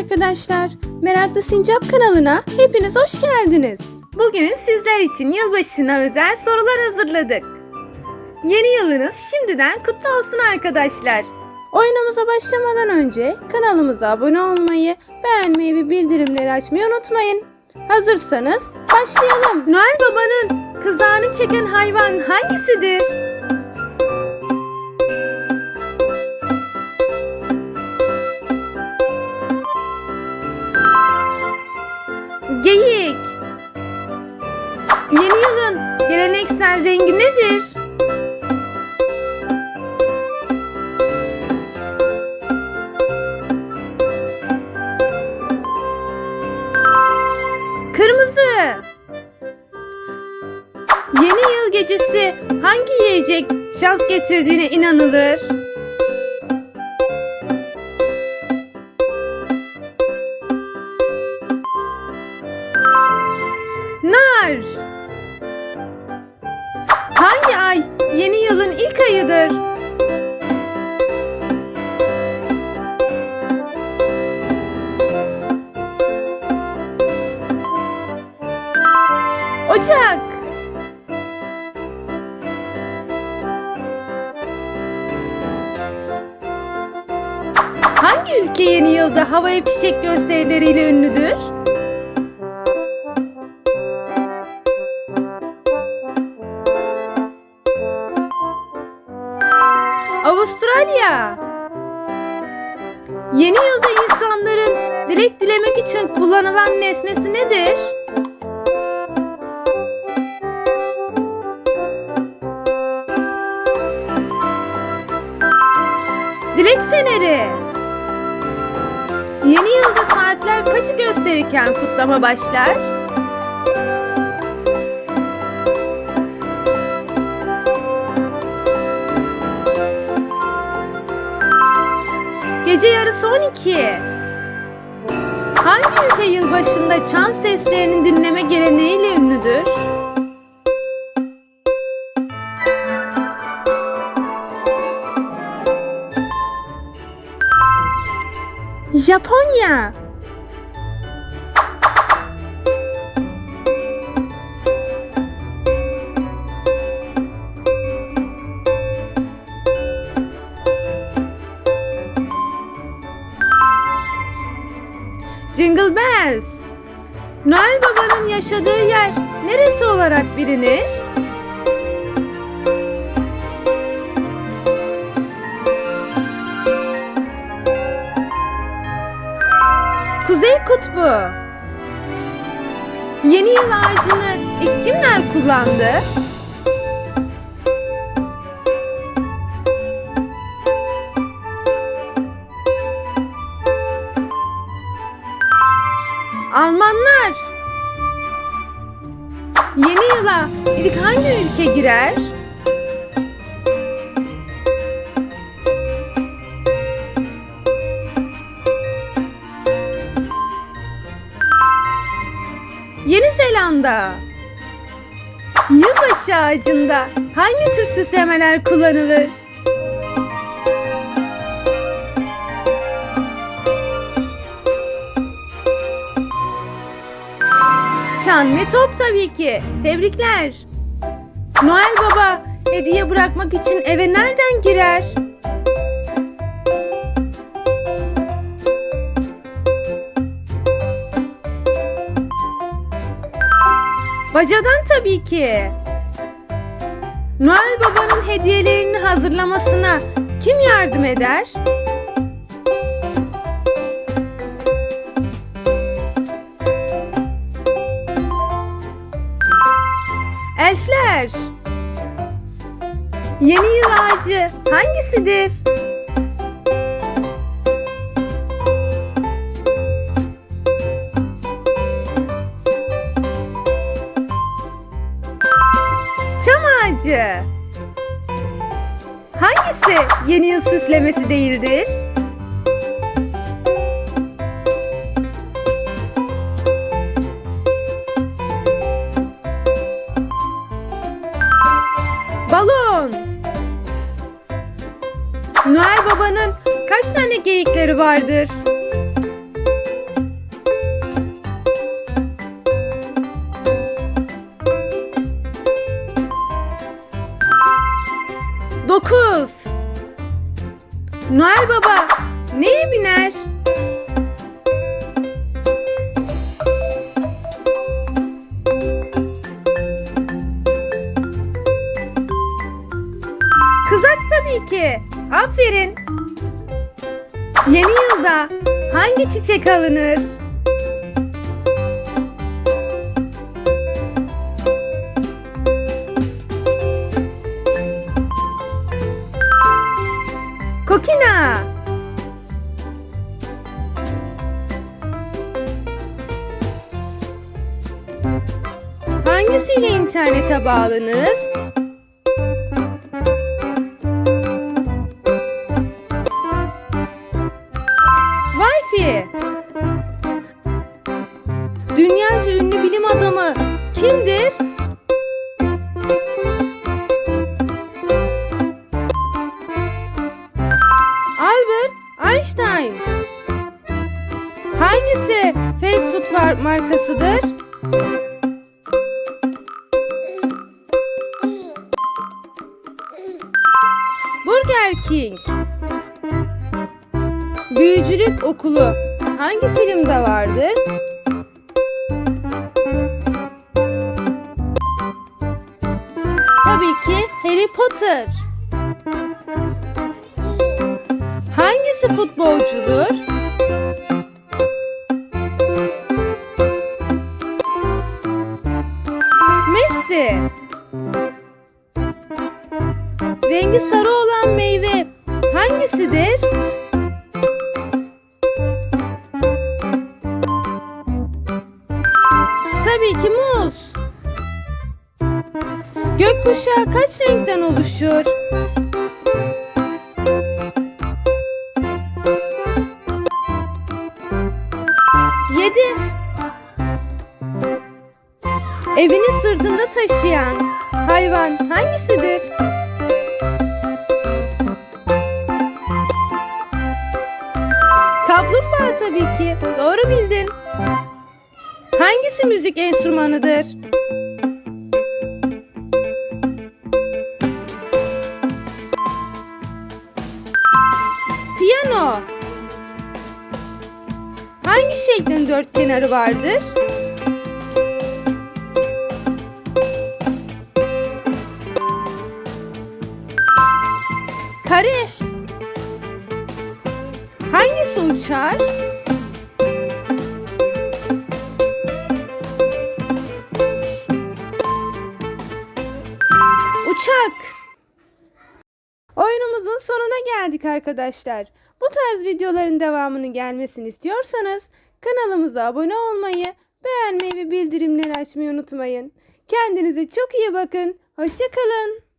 arkadaşlar. Meraklı Sincap kanalına hepiniz hoş geldiniz. Bugün sizler için yılbaşına özel sorular hazırladık. Yeni yılınız şimdiden kutlu olsun arkadaşlar. Oyunumuza başlamadan önce kanalımıza abone olmayı, beğenmeyi ve bildirimleri açmayı unutmayın. Hazırsanız başlayalım. Noel Baba'nın kızağını çeken hayvan hangisidir? Geyik. Yeni yılın geleneksel rengi nedir? Kırmızı. Yeni yıl gecesi hangi yiyecek şans getirdiğine inanılır? Nar. Hangi ay yeni yılın ilk ayıdır? Ocak. Hangi ülke yeni yılda havai fişek gösterileriyle ünlüdür? Yeni yılda insanların dilek dilemek için kullanılan nesnesi nedir? Dilek feneri. Yeni yılda saatler kaçı gösterirken kutlama başlar? Yarısı 12. Hangi ülke yılbaşında çan seslerini dinleme geleneğiyle ünlüdür? Japonya. Bells. Noel Baba'nın yaşadığı yer neresi olarak bilinir? Kuzey Kutbu. Yeni yıl ağacını ilk kimler kullandı? Almanlar. Yeni yıla ilk hangi ülke girer? Yeni Zelanda. Yılbaşı ağacında hangi tür süslemeler kullanılır? Çan ve top tabii ki. Tebrikler. Noel Baba hediye bırakmak için eve nereden girer? Bacadan tabii ki. Noel Baba'nın hediyelerini hazırlamasına kim yardım eder? Yeni yıl ağacı hangisidir? Çam ağacı. Hangisi yeni yıl süslemesi değildir? vardır. Dokuz. Noel Baba neye biner? Kızak tabii ki. Aferin. Yılda hangi çiçek alınır? Kokina. Hangisiyle internete bağlanırız? King. Büyücülük okulu hangi filmde vardır? Tabii ki Harry Potter. Hangisi futbolcudur? Gökkuşağı kaç renkten oluşur? Yedi. Evini sırtında taşıyan hayvan hangisidir? Kaplumbağa tabii ki. Doğru bildin. Hangisi müzik enstrümanıdır? Hangi şeklin dört kenarı vardır? Kare. Hangisi uçar? Uçak. Oyunumuzun sonuna geldik arkadaşlar. Tarz videoların devamının gelmesini istiyorsanız kanalımıza abone olmayı, beğenmeyi ve bildirimleri açmayı unutmayın. Kendinize çok iyi bakın. Hoşçakalın.